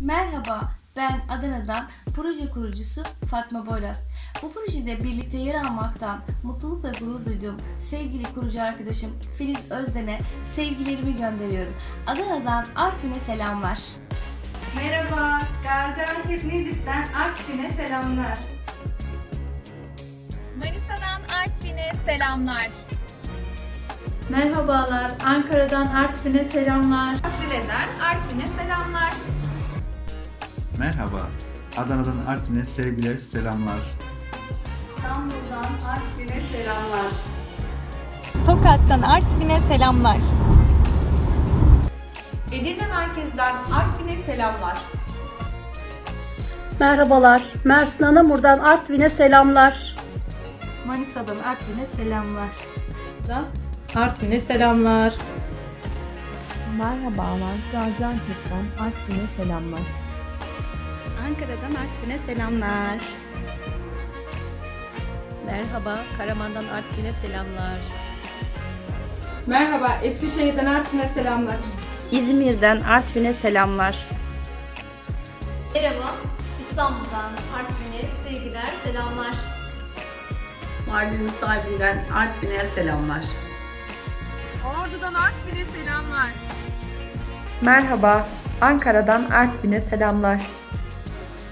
Merhaba, ben Adana'dan proje kurucusu Fatma Boyraz. Bu projede birlikte yer almaktan mutluluk ve gurur duyduğum sevgili kurucu arkadaşım Filiz Özden'e sevgilerimi gönderiyorum. Adana'dan Artvin'e selamlar. Merhaba, Gaziantep Nizip'ten Artvin'e selamlar. Manisa'dan Artvin'e selamlar. Merhabalar, Ankara'dan Artvin'e selamlar. Rize'den Artvin'e selamlar. Merhaba. Adana'dan Artvin'e sevgiler, selamlar. İstanbul'dan Artvin'e selamlar. Tokat'tan Artvin'e selamlar. Edirne merkezden Artvin'e selamlar. Merhabalar. Mersin Anamur'dan Artvin'e selamlar. Manisa'dan Artvin'e selamlar. Artvin'e selamlar. Merhabalar, Gaziantep'ten Artvin'e selamlar. Ankara'dan Artvin'e selamlar. Merhaba, Karaman'dan Artvin'e selamlar. Merhaba, Eskişehir'den Artvin'e selamlar. İzmir'den Artvin'e selamlar. Merhaba, İstanbul'dan Artvin'e sevgiler, selamlar. Mardin sahibinden Artvin'e selamlar. Ordu'dan Artvin'e selamlar. Merhaba, Ankara'dan Artvin'e selamlar.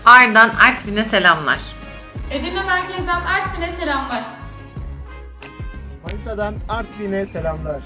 Ağrı'dan Artvin'e selamlar. Edirne merkezden Artvin'e selamlar. Manisa'dan Artvin'e selamlar.